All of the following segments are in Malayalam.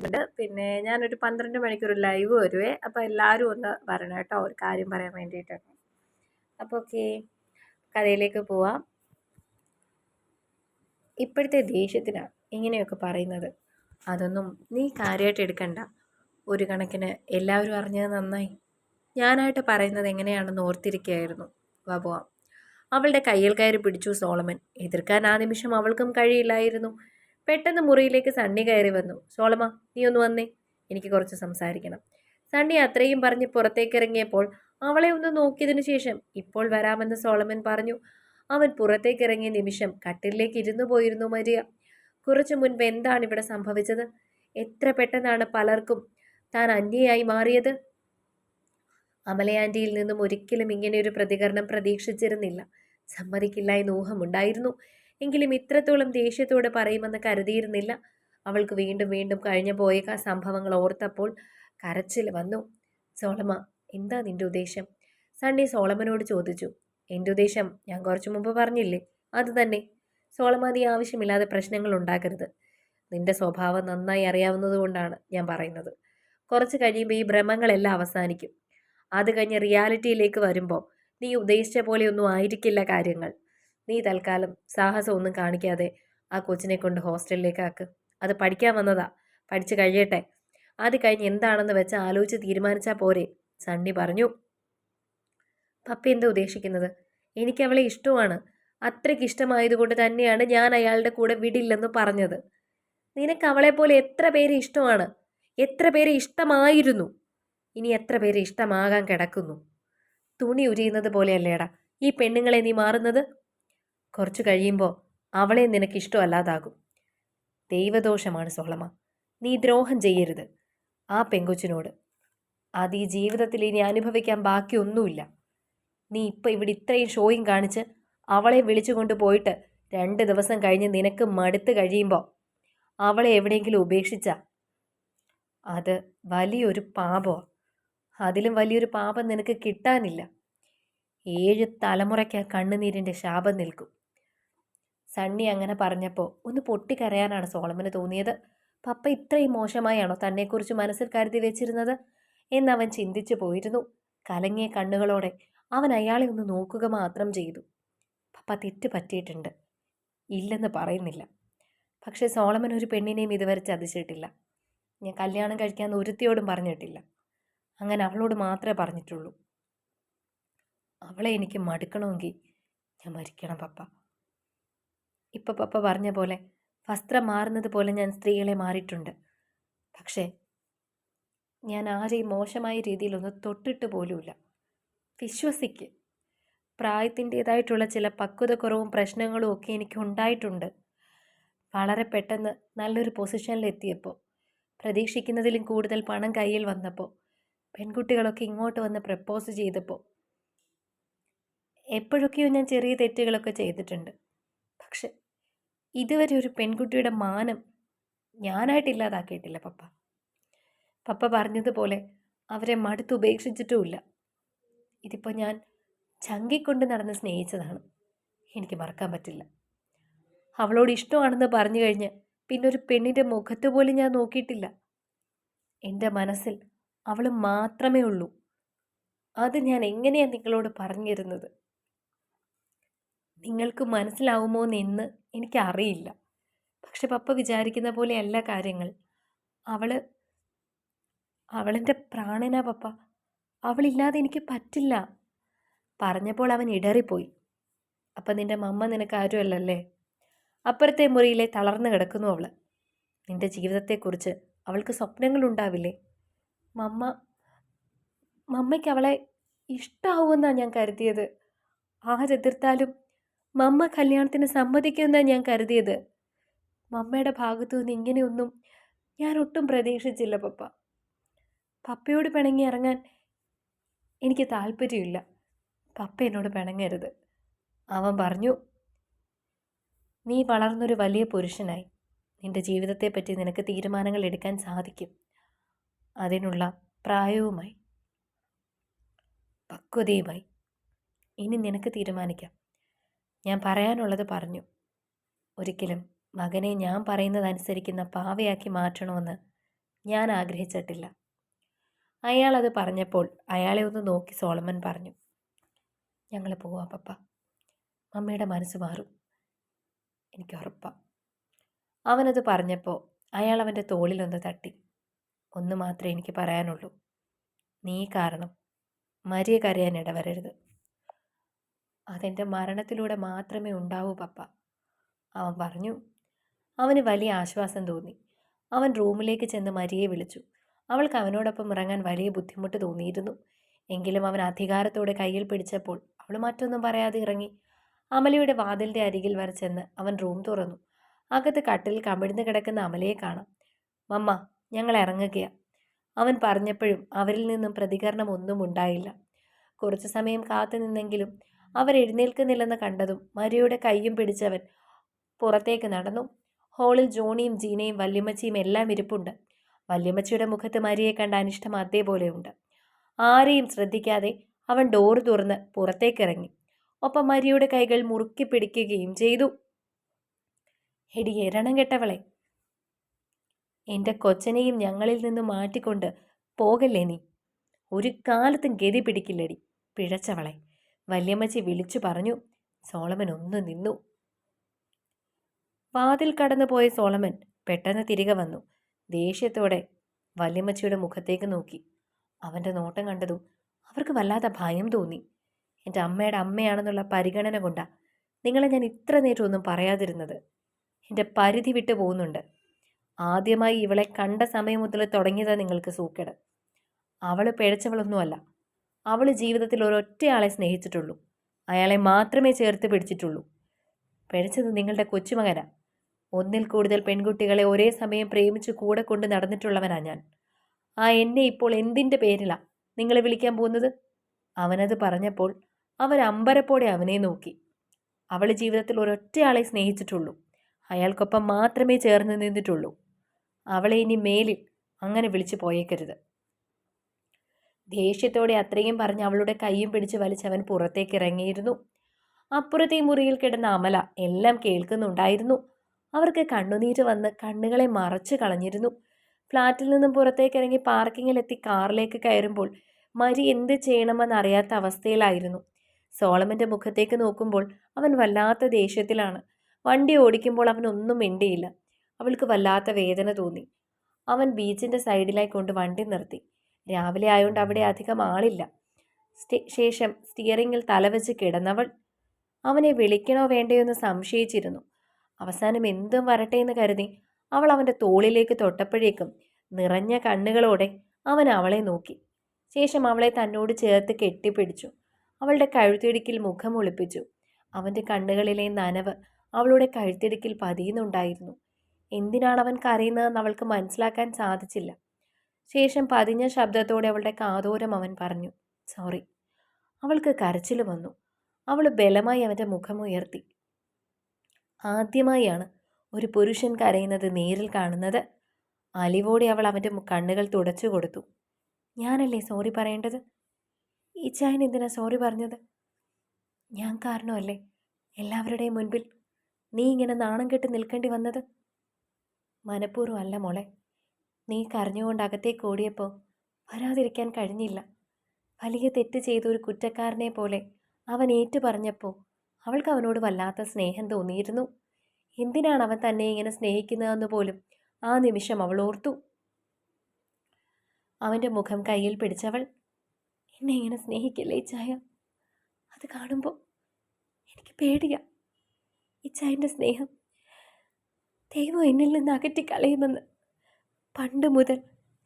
ഉണ്ട് പിന്നെ ഞാനൊരു പന്ത്രണ്ട് മണിക്കൊരു ലൈവ് വരുവേ. അപ്പോൾ എല്ലാവരും ഒന്ന് വരണം കേട്ടോ. ഒരു കാര്യം പറയാൻ വേണ്ടിയിട്ടാണ്. അപ്പോൾ ഓക്കെ കഥയിലേക്ക് പോവാം. ഇപ്പോഴത്തെ ദേഷ്യത്തിനാണ് ഇങ്ങനെയൊക്കെ പറയുന്നത്. അതൊന്നും നീ കാര്യമായിട്ട് എടുക്കണ്ട. ഒരു കണക്കിന് എല്ലാവരും അറിഞ്ഞത് നന്നായി. ഞാനായിട്ട് പറയുന്നത് എങ്ങനെയാണെന്ന് ഓർത്തിരിക്കുകയായിരുന്നു. വാ അവളുടെ കയ്യിൽ കയറി പിടിച്ചു സോളമൻ. എതിർക്കാൻ ആ നിമിഷം അവൾക്കും കഴിയില്ലായിരുന്നു. പെട്ടെന്ന് മുറിയിലേക്ക് സണ്ണി കയറി വന്നു. സോളമ നീ ഒന്ന് വന്നേ. എനിക്ക് കുറച്ച് സംസാരിക്കണം. സണ്ണി അത്രയും പറഞ്ഞ് പുറത്തേക്ക് ഇറങ്ങിയപ്പോൾ അവളെ ഒന്ന് നോക്കിയതിനു ശേഷം ഇപ്പോൾ വരാമെന്ന് സോളമൻ പറഞ്ഞു. അവൻ പുറത്തേക്ക് ഇറങ്ങിയ നിമിഷം കട്ടിലേക്ക് ഇരുന്നു പോയിരുന്നു മരിയ. കുറച്ചു മുൻപ് എന്താണ് ഇവിടെ സംഭവിച്ചത്? എത്ര പെട്ടെന്നാണ് പലർക്കും താൻ അന്യയായി മാറിയത്? അമലയാന്റിയിൽ നിന്നും ഒരിക്കലും ഇങ്ങനെയൊരു പ്രതികരണം പ്രതീക്ഷിച്ചിരുന്നില്ല. സമ്മതിക്കില്ല എന്ന് ഊഹമുണ്ടായിരുന്നു. എങ്കിലും ഇത്രത്തോളം ദേഷ്യത്തോടെ പറയുമെന്ന് കരുതിയിരുന്നില്ല. അവൾക്ക് വീണ്ടും വീണ്ടും കഴിഞ്ഞു പോയ സംഭവങ്ങൾ ഓർത്തപ്പോൾ കരച്ചിൽ വന്നു. സോളമ എന്താ നിന്റെ ഉദ്ദേശം? സണ്ണി സോളമനോട് ചോദിച്ചു. എന്റെ ഉദ്ദേശം ഞാൻ കുറച്ചു മുമ്പ് പറഞ്ഞില്ലേ? അത് തന്നെ. സോളമ ആവശ്യമില്ലാതെ പ്രശ്നങ്ങൾ ഉണ്ടാക്കരുത്. നിന്റെ സ്വഭാവം നന്നായി അറിയാവുന്നതുകൊണ്ടാണ് ഞാൻ പറയുന്നത്. കുറച്ച് കഴിയുമ്പോൾ ഈ ഭ്രമങ്ങളെല്ലാം അവസാനിക്കും. അത് കഴിഞ്ഞ് റിയാലിറ്റിയിലേക്ക് വരുമ്പോൾ നീ ഉദ്ദേശിച്ച പോലെയൊന്നും ആയിരിക്കില്ല കാര്യങ്ങൾ. നീ തൽക്കാലം സാഹസമൊന്നും കാണിക്കാതെ ആ കൊച്ചിനെ കൊണ്ട് ഹോസ്റ്റലിലേക്ക് ആക്ക്. അത് പഠിക്കാൻ വന്നതാ. പഠിച്ചു കഴിയട്ടെ. അത് കഴിഞ്ഞ് എന്താണെന്ന് വെച്ച് ആലോചിച്ച് തീരുമാനിച്ചാൽ പോരെ സണ്ണി പറഞ്ഞു. പപ്പ എന്താ ഉദ്ദേശിക്കുന്നത്? എനിക്ക് അവളെ ഇഷ്ടമാണ്. അത്രയ്ക്ക് ഇഷ്ടമായതുകൊണ്ട് തന്നെയാണ് ഞാൻ അയാളുടെ കൂടെ വിടില്ലെന്ന് പറഞ്ഞത്. നിനക്ക് അവളെ പോലെ എത്ര പേര് ഇഷ്ടമാണ്? എത്ര പേര് ഇഷ്ടമായിരുന്നു? ഇനി എത്ര പേര് ഇഷ്ടമാകാൻ കിടക്കുന്നു? തുണി ഉരിയുന്നത് പോലെയല്ലേടാ. ഈ പെണ്ണുങ്ങളെ നീ മാറുന്നത്? കുറച്ചു കഴിയുമ്പോൾ അവളെ നിനക്ക് ഇഷ്ടമല്ലാതാകും. ദൈവദോഷമാണ് സോളമ. നീ ദ്രോഹം ചെയ്യരുത്. ആ പെങ്കൊച്ചിനോട്. അത് ഈ ജീവിതത്തിൽ ഇനി അനുഭവിക്കാൻ ബാക്കിയൊന്നുമില്ല. നീ ഇപ്പം ഇവിടെ ഇത്രയും ഷോയും കാണിച്ച് അവളെ വിളിച്ചു കൊണ്ടുപോയിട്ട് രണ്ട് ദിവസം കഴിഞ്ഞ് നിനക്ക് മടുത്ത് കഴിയുമ്പോൾ അവളെ എവിടെയെങ്കിലും ഉപേക്ഷിച്ച? അത് വലിയൊരു പാപമാണ് അതിലും വലിയൊരു പാപം നിനക്ക് കിട്ടാനില്ല. ഏഴ് തലമുറയ്ക്ക് കണ്ണുനീരിന്റെ ശാപം നിൽക്കും. സണ്ണി അങ്ങനെ പറഞ്ഞപ്പോൾ ഒന്ന് പൊട്ടിക്കരയാനാണ് സോളമന് തോന്നിയത്. പപ്പ ഇത്രയും മോശമായാണോ തന്നെക്കുറിച്ച് മനസ്സിൽ കരുതി വെച്ചിരുന്നത്? എന്നവൻ ചിന്തിച്ചു പോയിരുന്നു. കലങ്ങിയ കണ്ണുകളോടെ അവൻ അയാളെ ഒന്ന് നോക്കുക മാത്രം ചെയ്തു. പപ്പ തെറ്റ് പറ്റിയിട്ടുണ്ട്. ഇല്ലെന്ന് പറയുന്നില്ല. പക്ഷേ സോളമൻ ഒരു പെണ്ണിനെയും ഇതുവരെ ചതിച്ചിട്ടില്ല. ഞാൻ കല്യാണം കഴിക്കാൻ ഒരുത്തിയോടും പറഞ്ഞിട്ടില്ല. അങ്ങനെ അവളോട് മാത്രമേ പറഞ്ഞിട്ടുള്ളൂ. അവളെ എനിക്ക് മടുക്കണമെങ്കിൽ ഞാൻ മരിക്കണം പപ്പ. ഇപ്പം പപ്പ പറഞ്ഞ പോലെ വസ്ത്രം മാറുന്നത് പോലെ ഞാൻ സ്ത്രീകളെ മാറിയിട്ടുണ്ട്. പക്ഷേ ഞാൻ ആരെയും മോശമായ രീതിയിലൊന്നും തൊട്ടിട്ട് പോലുമില്ല. വിശ്വസിക്ക്. പ്രായത്തിന്റേതായിട്ടുള്ള ചില പക്വതക്കുറവും പ്രശ്നങ്ങളും ഒക്കെ എനിക്ക് ഉണ്ടായിട്ടുണ്ട്. വളരെ പെട്ടെന്ന് നല്ലൊരു പൊസിഷനിലെത്തിയപ്പോൾ പ്രതീക്ഷിക്കുന്നതിലും കൂടുതൽ പണം കയ്യിൽ വന്നപ്പോൾ പെൺകുട്ടികളൊക്കെ ഇങ്ങോട്ട് വന്ന് പ്രപ്പോസ് ചെയ്തപ്പോൾ എപ്പോഴൊക്കെയോ ഞാൻ ചെറിയ തെറ്റുകളൊക്കെ ചെയ്തിട്ടുണ്ട്. പക്ഷെ ഇതുവരെ ഒരു പെൺകുട്ടിയുടെ മാനം ഞാനായിട്ട് ഇല്ലാതാക്കിയിട്ടില്ല പപ്പ. പപ്പ പറഞ്ഞതുപോലെ അവരെ മടുത്ത് ഉപേക്ഷിച്ചിട്ടുമില്ല. ഇതിപ്പോൾ ഞാൻ ചങ്കിക്കൊണ്ട് നടന്ന് സ്നേഹിച്ചതാണ്. എനിക്ക് മറക്കാൻ പറ്റില്ല. അവളോട് ഇഷ്ടമാണെന്ന് പറഞ്ഞു കഴിഞ്ഞ് പിന്നെ ഒരു പെണ്ണിന്റെ മുഖത്ത് പോലും ഞാൻ നോക്കിയിട്ടില്ല. എന്റെ മനസ്സിൽ അവൾ മാത്രമേ ഉള്ളൂ. അത് ഞാൻ എങ്ങനെയാണ് നിങ്ങളോട് പറഞ്ഞിരുന്നത്? നിങ്ങൾക്ക് മനസ്സിലാവുമോ എന്ന് എനിക്കറിയില്ല. പക്ഷെ പപ്പ വിചാരിക്കുന്ന പോലെയല്ല കാര്യങ്ങൾ. അവൾ അവളെന്റെ പ്രാണനാ പപ്പ. അവളില്ലാതെ എനിക്ക് പറ്റില്ല. പറഞ്ഞപ്പോൾ അവൻ ഇടറിപ്പോയി. അപ്പം നിന്റെ മമ്മ നിനക്ക് ആരുമല്ലല്ലേ? അപ്പുറത്തെ മുറിയിലെ തളർന്നു കിടക്കുന്നു അവൾ നിന്റെ ജീവിതത്തെക്കുറിച്ച് അവൾക്ക് സ്വപ്നങ്ങളുണ്ടാവില്ലേ? മമ്മ മമ്മയ്ക്ക് അവളെ ഇഷ്ടമാവുമെന്നാണ് ഞാൻ കരുതിയത്. ആരെതിർത്താലും മമ്മ കല്യാണത്തിന് സമ്മതിക്കുമെന്നാണ് ഞാൻ കരുതിയത്. മമ്മയുടെ ഭാഗത്തു നിന്ന് ഇങ്ങനെയൊന്നും ഞാൻ ഒട്ടും പ്രതീക്ഷിച്ചില്ല പപ്പ. പപ്പയോട് പിണങ്ങി ഇറങ്ങാൻ എനിക്ക് താല്പര്യമില്ല പപ്പ എന്നോട് പിണങ്ങരുത്. അവൻ പറഞ്ഞു നീ വളർന്നൊരു വലിയ പുരുഷനായി. നിന്റെ ജീവിതത്തെപ്പറ്റി നിനക്ക് തീരുമാനങ്ങൾ എടുക്കാൻ സാധിക്കും. അതിനുള്ള പ്രായവുമായി പക്വതയുമായി. ഇനി നിനക്ക് തീരുമാനിക്കാം. ഞാൻ പറയാനുള്ളത് പറഞ്ഞു. ഒരിക്കലും മകനെ ഞാൻ പറയുന്നതനുസരിക്കുന്ന പാവയാക്കി മാറ്റണമെന്ന് ഞാൻ ആഗ്രഹിച്ചിട്ടില്ല. അയാൾ അത് പറഞ്ഞപ്പോൾ അയാളെ ഒന്ന് നോക്കി സോളമൻ പറഞ്ഞു. ഞങ്ങൾ പോവാം പപ്പ. മമ്മിയുടെ മനസ്സ് മാറും. എനിക്ക് ഉറപ്പാണ് അവനത് പറഞ്ഞപ്പോൾ അയാൾ അവന്റെ തോളിലൊന്ന് തട്ടി. ഒന്ന് മാത്രമേ എനിക്ക് പറയാനുള്ളൂ. നീ കാരണം മരിയ കരയാൻ ഇടവരരുത്. അതെന്റെ മരണത്തിലൂടെ മാത്രമേ ഉണ്ടാവൂ പപ്പ. അവൻ പറഞ്ഞു. അവന് വലിയ ആശ്വാസം തോന്നി. അവൻ റൂമിലേക്ക് ചെന്ന് മരിയെ വിളിച്ചു. അവൾക്ക് അവനോടൊപ്പം ഇറങ്ങാൻ വലിയ ബുദ്ധിമുട്ട് തോന്നിയിരുന്നു. എങ്കിലും അവൻ അധികാരത്തോടെ കയ്യിൽ പിടിച്ചപ്പോൾ അവൾ മറ്റൊന്നും പറയാതെ ഇറങ്ങി. അമലയുടെ വാതിലിന്റെ അരികിൽ വരെ ചെന്ന് അവൻ റൂം തുറന്നു. അകത്ത് കട്ടിൽ കമിഴ്ന്ന് കിടക്കുന്ന അമലയെ കാണാം. മമ്മ ഞങ്ങൾ ഇറങ്ങുകയാണ് അവൻ പറഞ്ഞപ്പോഴും അവരിൽ നിന്നും പ്രതികരണം ഒന്നും ഉണ്ടായില്ല. കുറച്ചു സമയം കാത്തു നിന്നെങ്കിലും അവർ എഴുന്നേൽക്കുന്നില്ലെന്ന് കണ്ടതും മരിയുടെ കൈയും പിടിച്ചവൻ പുറത്തേക്ക് നടന്നു. ഹോളിൽ ജോണിയും ജീനയും വല്യമ്മച്ചിയും എല്ലാം ഇരിപ്പുണ്ട്. വല്യമ്മച്ചിയുടെ മുഖത്ത് മരിയെ കണ്ട അനിഷ്ടം അതേപോലെയുണ്ട്. ആരെയും ശ്രദ്ധിക്കാതെ അവൻ ഡോറ് തുറന്ന് പുറത്തേക്കിറങ്ങി. ഒപ്പം മരിയുടെ കൈകൾ മുറുക്കി പിടിക്കുകയും ചെയ്തു. എടി എരണം കെട്ടവളെ. എന്റെ കൊച്ചനെയും ഞങ്ങളിൽ നിന്ന് മാറ്റിക്കൊണ്ട് പോകല്ലേ നീ? ഒരു കാലത്തും ഗതി പിടിക്കില്ലടി പിഴച്ചവളെ. വല്യമ്മച്ചി വിളിച്ചു പറഞ്ഞു സോളമൻ ഒന്ന് നിന്നു. വാതിൽ കടന്നുപോയ സോളമൻ പെട്ടെന്ന് തിരികെ വന്നു. ദേഷ്യത്തോടെ വല്യമ്മച്ചിയുടെ മുഖത്തേക്ക് നോക്കി. അവന്റെ നോട്ടം കണ്ടതും അവർക്ക് വല്ലാത്ത ഭയം തോന്നി. എന്റെ അമ്മയുടെ അമ്മയാണെന്നുള്ള പരിഗണന കൊണ്ടാ നിങ്ങളെ ഞാൻ ഇത്ര നേരം ഒന്നും പറയാതിരുന്നത്. എന്റെ പരിധി വിട്ടു പോകുന്നുണ്ട്. ആദ്യമായി ഇവളെ കണ്ട സമയം മുതൽ തുടങ്ങിയതാണ് നിങ്ങൾക്ക് സൂക്കേട്. അവൾ പിഴച്ചവളൊന്നുമല്ല അവൾ ജീവിതത്തിൽ ഒരൊറ്റയാളെ സ്നേഹിച്ചിട്ടുള്ളൂ. അയാളെ മാത്രമേ ചേർത്ത് പിടിച്ചിട്ടുള്ളൂ. പിഴച്ചത് നിങ്ങളുടെ കൊച്ചുമകനാ. ഒന്നിൽ കൂടുതൽ പെൺകുട്ടികളെ ഒരേ സമയം പ്രേമിച്ച് കൂടെ കൊണ്ട് നടന്നിട്ടുള്ളവനാ ഞാൻ. ആ എന്നെ ഇപ്പോൾ എന്തിന്റെ പേരിലാ നിങ്ങളെ വിളിക്കാൻ പോകുന്നത്? അവനത് പറഞ്ഞപ്പോൾ അവൻ അമ്പരപ്പോടെ അവനെ നോക്കി. അവൾ ജീവിതത്തിൽ ഒരൊറ്റയാളെ സ്നേഹിച്ചിട്ടുള്ളൂ. അയാൾക്കൊപ്പം മാത്രമേ ചേർന്ന് നിന്നിട്ടുള്ളൂ. അവളെ ഇനി മേലിൽ അങ്ങനെ വിളിച്ചു പോയേക്കരുത്. ദേഷ്യത്തോടെ അത്രയും പറഞ്ഞ് അവളുടെ കൈയും പിടിച്ച് വലിച്ചവൻ പുറത്തേക്ക് ഇറങ്ങിയിരുന്നു അപ്പുറത്തെ മുറിയിൽ കിടന്ന അമല എല്ലാം കേൾക്കുന്നുണ്ടായിരുന്നു. അവർക്ക് കണ്ണുനീര് വന്ന് കണ്ണുകളെ മറച്ചു കളഞ്ഞിരുന്നു. ഫ്ലാറ്റിൽ നിന്നും പുറത്തേക്ക് ഇറങ്ങി പാർക്കിങ്ങിലെത്തി കാറിലേക്ക് കയറുമ്പോൾ മരി എന്ത് ചെയ്യണമെന്ന് അറിയാത്ത അവസ്ഥയിലായിരുന്നു. സോളമന്റെ മുഖത്തേക്ക് നോക്കുമ്പോൾ അവൻ വല്ലാത്ത ദേഷ്യത്തിലാണ്. വണ്ടി ഓടിക്കുമ്പോൾ അവൻ ഒന്നും മിണ്ടിയില്ല. അവൾക്ക് വല്ലാത്ത വേദന തോന്നി. അവൻ ബീച്ചിന്റെ സൈഡിലായി കൊണ്ട് വണ്ടി നിർത്തി. രാവിലെ ആയതുകൊണ്ട് അവിടെ അധികം ആളില്ല. ശേഷം സ്റ്റിയറിങ്ങിൽ തലവെച്ച് കിടന്നവൾ അവനെ വിളിക്കണോ വേണ്ടയോ എന്ന് സംശയിച്ചിരുന്നു. അവസാനം എന്തും വരട്ടെ എന്ന് കരുതി അവൾ അവന്റെ തോളിലേക്ക് തൊട്ടപ്പോഴേക്കും നിറഞ്ഞ കണ്ണുകളോടെ അവൻ അവളെ നോക്കി. ശേഷം അവളെ തന്നോട് ചേർത്ത് കെട്ടിപ്പിടിച്ചു. അവളുടെ കഴുത്തിടുക്കിൽ മുഖം ഒളിപ്പിച്ചു. അവന്റെ കണ്ണുകളിലെ നനവ് അവളുടെ കഴുത്തിടുക്കിൽ പതിയുന്നുണ്ടായിരുന്നു. എന്തിനാണ് അവൻ കരയുന്നതെന്ന് അവൾക്ക് മനസ്സിലാക്കാൻ സാധിച്ചില്ല. ശേഷം പതിഞ്ഞ ശബ്ദത്തോടെ അവളുടെ കാതോരം അവൻ പറഞ്ഞു സോറി. അവൾക്ക് കരച്ചിൽ വന്നു. അവൾ ബലമായി അവന്റെ മുഖമുയർത്തി ആദ്യമായാണ് ഒരു പുരുഷൻ കരയുന്നത് നേരിൽ കാണുന്നത്. അലിവോടെ അവൾ അവന്റെ കണ്ണുകൾ തുടച്ചു കൊടുത്തു. ഞാനല്ലേ സോറി പറയേണ്ടത്? ഇച്ചായൻ ചായൻ എന്തിനാ സോറി പറഞ്ഞത്? ഞാൻ കാരണമല്ലേ എല്ലാവരുടെയും മുൻപിൽ നീ ഇങ്ങനെ നാണം കെട്ട് നിൽക്കേണ്ടി വന്നത്? മനഃപൂർവം അല്ല മോളെ. നീ കരഞ്ഞുകൊണ്ട് അകത്തേക്ക് ഓടിയപ്പോൾ വരാതിരിക്കാൻ കഴിഞ്ഞില്ല. വലിയ തെറ്റ് ചെയ്ത ഒരു കുറ്റക്കാരനെ പോലെ അവൻ ഏറ്റു പറഞ്ഞപ്പോൾ അവൾക്ക് അവനോട് വല്ലാത്ത സ്നേഹം തോന്നിയിരുന്നു. എന്തിനാണ് അവൻ തന്നെ ഇങ്ങനെ സ്നേഹിക്കുന്നതെന്ന് പോലും ആ നിമിഷം അവൾ ഓർത്തു. അവന്റെ മുഖം കയ്യിൽ പിടിച്ചവൾ എന്നെ ഇങ്ങനെ സ്നേഹിക്കില്ലേ ചായ അത് കാണുമ്പോൾ എനിക്ക് പേടിയാ. ഇച്ചായന്റെ സ്നേഹം ദൈവം എന്നിൽ നിന്ന് അകറ്റിക്കളയുമെന്ന് പണ്ട് മുതൽ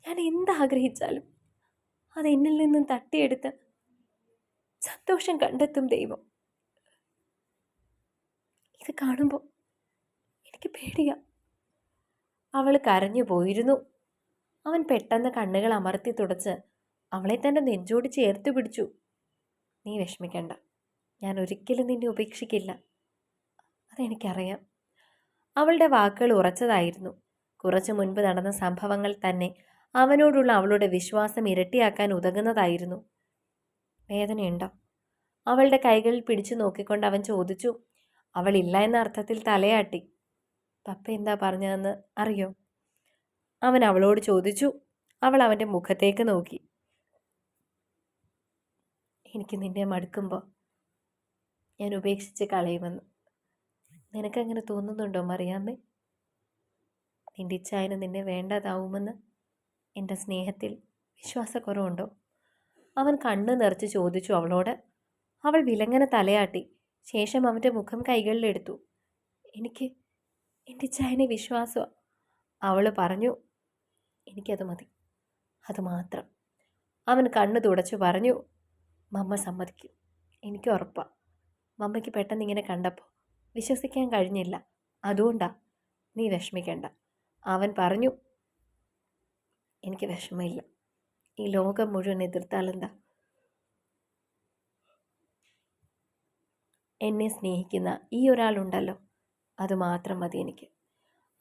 ഞാൻ എന്താഗ്രഹിച്ചാലും അത് എന്നിൽ നിന്നും തട്ടിയെടുത്ത് സന്തോഷം കണ്ടെത്തും ദൈവം. ഇത് കാണുമ്പോൾ എനിക്ക് പേടിയാ. അവൾ കരഞ്ഞു പോയിരുന്നു. അവൻ പെട്ടെന്ന് കണ്ണുകൾ അമർത്തി തുടച്ച് അവളെ തന്റെ നെഞ്ചോട് ചേർത്ത് പിടിച്ചു. നീ വിഷമിക്കണ്ട. ഞാൻ ഒരിക്കലും നിന്നെ ഉപേക്ഷിക്കില്ല. അതെനിക്കറിയാം. അവളുടെ വാക്കുകൾ ഉറച്ചതായിരുന്നു. കുറച്ചു മുൻപ് നടന്ന സംഭവങ്ങൾ തന്നെ അവനോടുള്ള അവളുടെ വിശ്വാസം ഇരട്ടിയാക്കാൻ ഉതകുന്നതായിരുന്നു. വേദനയുണ്ടോ? അവളുടെ കൈകളിൽ പിടിച്ചു നോക്കിക്കൊണ്ട് അവൻ ചോദിച്ചു അവളില്ല എന്ന അർത്ഥത്തിൽ തലയാട്ടി. പപ്പ എന്താ പറഞ്ഞതെന്ന് അറിയോ? അവൻ അവളോട് ചോദിച്ചു അവൾ അവന്റെ മുഖത്തേക്ക് നോക്കി. എനിക്ക് നിന്നെ മടുക്കുമ്പോൾ ഞാൻ ഉപേക്ഷിച്ച് കളയുമെന്ന്. നിനക്കങ്ങനെ തോന്നുന്നുണ്ടോ മറിയാമ്മേ? നിന്റെ ഇച്ഛായന് നിന്നെ വേണ്ടതാവുമെന്ന് എന്റെ സ്നേഹത്തിൽ വിശ്വാസക്കുറവുണ്ടോ? അവൻ കണ്ണു നിറച്ച് ചോദിച്ചു അവളോട്. അവൾ വിലങ്ങനെ തലയാട്ടി. ശേഷം അവന്റെ മുഖം കൈകളിലെടുത്തു. എനിക്ക് എന്റെ ചായനെ വിശ്വാസമാണ് അവൾ പറഞ്ഞു. എനിക്കത് മതി. അത് മാത്രം. അവൻ കണ്ണു തുടച്ചു പറഞ്ഞു. മമ്മ സമ്മതിക്കും. എനിക്ക് ഉറപ്പാണ് മമ്മയ്ക്ക് പെട്ടെന്ന് ഇങ്ങനെ കണ്ടപ്പോൾ വിശ്വസിക്കാൻ കഴിഞ്ഞില്ല. അതുകൊണ്ടാണ് നീ വിഷമിക്കണ്ട. അവൻ പറഞ്ഞു എനിക്ക് വിഷമമില്ല. ഈ ലോകം മുഴുവൻ എതിർത്താലെന്താ? എന്നെ സ്നേഹിക്കുന്ന ഈ ഒരാളുണ്ടല്ലോ. അതുമാത്രം മതി എനിക്ക്.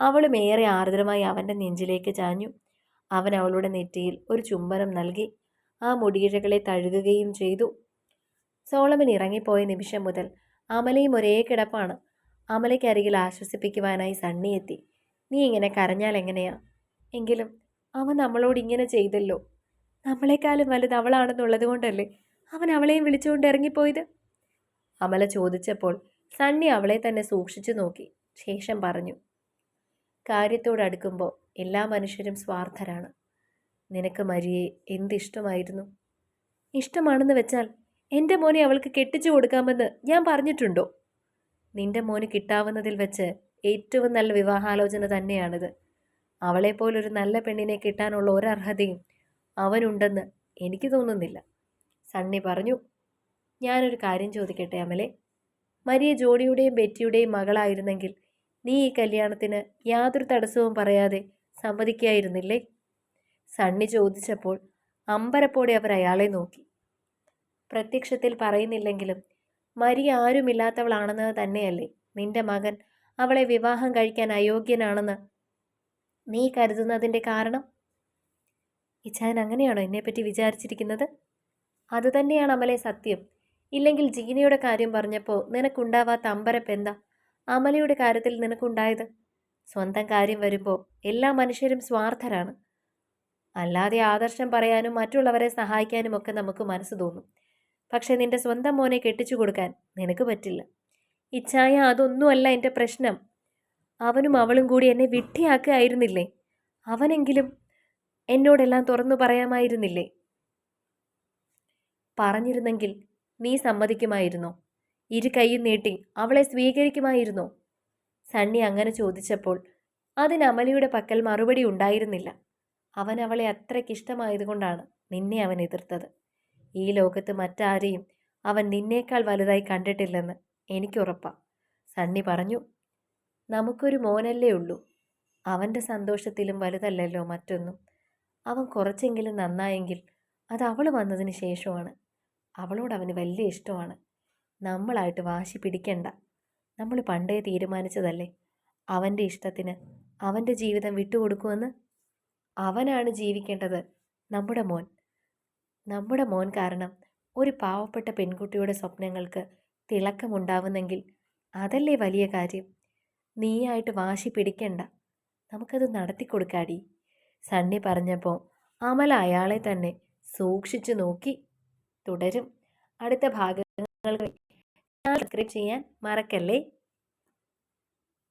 അവളും ഏറെ ആർദ്രമായി അവന്റെ നെഞ്ചിലേക്ക് ചാഞ്ഞു. അവൻ അവളുടെ നെറ്റിയിൽ ഒരു ചുംബനം നൽകി ആ മുടിയിഴകളെ തഴുകുകയും ചെയ്തു. സോളമൻ ഇറങ്ങിപ്പോയ നിമിഷം മുതൽ അമലയും ഒരേ കിടപ്പാണ്. അമലയ്ക്കരികിൽ ആശ്വസിപ്പിക്കുവാനായി സണ്ണി എത്തി. നീ ഇങ്ങനെ കരഞ്ഞാൽ എങ്ങനെയാ? എങ്കിലും അവൻ നമ്മളോട് ഇങ്ങനെ ചെയ്തല്ലോ. നമ്മളെക്കാളും വലുത് അവളാണെന്നുള്ളത് കൊണ്ടല്ലേ അവൻ അവളെയും വിളിച്ചുകൊണ്ട് ഇറങ്ങിപ്പോയത്? അമല ചോദിച്ചപ്പോൾ സണ്ണി അവളെ തന്നെ സൂക്ഷിച്ചു നോക്കി. ശേഷം പറഞ്ഞു കാര്യത്തോടടുക്കുമ്പോൾ എല്ലാ മനുഷ്യരും സ്വാർത്ഥരാണ്. നിനക്ക് മരിയെ എന്തിഷ്ടമായിരുന്നു? ഇഷ്ടമാണെന്ന് വെച്ചാൽ എന്റെ മോനെ അവൾക്ക് കെട്ടിച്ചു കൊടുക്കാമെന്ന് ഞാൻ പറഞ്ഞിട്ടുണ്ടോ? നിന്റെ മോന് കിട്ടാവുന്നതിൽ വെച്ച് ഏറ്റവും നല്ല വിവാഹാലോചന തന്നെയാണിത്. അവളെപ്പോലൊരു നല്ല പെണ്ണിനെ കിട്ടാനുള്ള ഒരർഹതയും അവനുണ്ടെന്ന് എനിക്ക് തോന്നുന്നില്ല. സണ്ണി പറഞ്ഞു ഞാനൊരു കാര്യം ചോദിക്കട്ടെ അമലെ? മരിയ ജോഡിയുടെയും ബെറ്റിയുടെയും മകളായിരുന്നെങ്കിൽ നീ ഈ കല്യാണത്തിന് യാതൊരു തടസ്സവും പറയാതെ സമ്മതിക്കായിരുന്നില്ലേ? സണ്ണി ചോദിച്ചപ്പോൾ അമ്പരപ്പോടെ അവർ അയാളെ നോക്കി. പ്രത്യക്ഷത്തിൽ പറയുന്നില്ലെങ്കിലും മരി ആരുമില്ലാത്തവളാണെന്ന് തന്നെയല്ലേ? നിന്റെ മകൻ അവളെ വിവാഹം കഴിക്കാൻ അയോഗ്യനാണെന്ന് നീ കരുതുന്നതിന്റെ കാരണം? ഇച്ചാൻ അങ്ങനെയാണോ എന്നെപ്പറ്റി വിചാരിച്ചിരിക്കുന്നത്? അതുതന്നെയാണ് അമലെ സത്യം. ഇല്ലെങ്കിൽ ജീനയുടെ കാര്യം പറഞ്ഞപ്പോൾ നിനക്കുണ്ടാവാത്ത അമ്പരപ്പെന്താ അമലയുടെ കാര്യത്തിൽ നിനക്കുണ്ടായത്? സ്വന്തം കാര്യം വരുമ്പോൾ എല്ലാ മനുഷ്യരും സ്വാർത്ഥരാണ്. അല്ലാതെ ആദർശം പറയാനും മറ്റുള്ളവരെ സഹായിക്കാനും ഒക്കെ നമുക്ക് മനസ്സ് തോന്നും. പക്ഷേ നിന്റെ സ്വന്തം മോനെ കെട്ടിച്ചു കൊടുക്കാൻ നിനക്ക് പറ്റില്ല. ഇച്ഛായ അതൊന്നുമല്ല എന്റെ പ്രശ്നം. അവനും അവളും കൂടി എന്നെ വിട്ടിയാക്കുകയായിരുന്നില്ലേ അവനെങ്കിലും എന്നോടെല്ലാം തുറന്നു പറയാമായിരുന്നില്ലേ? പറഞ്ഞിരുന്നെങ്കിൽ നീ സമ്മതിക്കുമായിരുന്നോ? ഇരു കൈയും നീട്ടി അവളെ സ്വീകരിക്കുമായിരുന്നോ? സണ്ണി അങ്ങനെ ചോദിച്ചപ്പോൾ അതിന് അമലിയുടെ പക്കൽ മറുപടി ഉണ്ടായിരുന്നില്ല. അവൻ അവളെ അത്രയ്ക്കിഷ്ടമായതുകൊണ്ടാണ് നിന്നെ അവൻ എതിർത്തത്. ഈ ലോകത്ത് മറ്റാരെയും അവൻ നിന്നേക്കാൾ വലുതായി കണ്ടിട്ടില്ലെന്ന് എനിക്കുറപ്പാ. സണ്ണി പറഞ്ഞു നമുക്കൊരു മോനല്ലേ ഉള്ളൂ. അവന്റെ സന്തോഷത്തിലും വലുതല്ലല്ലോ മറ്റൊന്നും. അവൻ കുറച്ചെങ്കിലും നന്നായെങ്കിൽ അത് അവൾ വന്നതിന് ശേഷമാണ്. അവളോട് അവന് വലിയ ഇഷ്ടമാണ്. നമ്മളായിട്ട് വാശി പിടിക്കണ്ട. നമ്മൾ പണ്ടേ തീരുമാനിച്ചതല്ലേ. അവന്റെ ഇഷ്ടത്തിന് അവന്റെ ജീവിതം വിട്ടുകൊടുക്കുമെന്ന്. അവനാണ് ജീവിക്കേണ്ടത് നമ്മുടെ മോൻ. നമ്മുടെ മോൻ കാരണം ഒരു പാവപ്പെട്ട പെൺകുട്ടിയുടെ സ്വപ്നങ്ങൾക്ക് തിളക്കമുണ്ടാവുന്നെങ്കിൽ അതല്ലേ വലിയ കാര്യം? നീയായിട്ട് വാശി പിടിക്കണ്ട. നമുക്കത് നടത്തിക്കൊടുക്കാടി. സണ്ണി പറഞ്ഞപ്പോൾ അമൽ അയാളെ തന്നെ സൂക്ഷിച്ചു നോക്കി. തുടരും. അടുത്ത ഭാഗങ്ങൾ സബ്സ്ക്രൈബ് ചെയ്യാൻ മറക്കല്ലേ?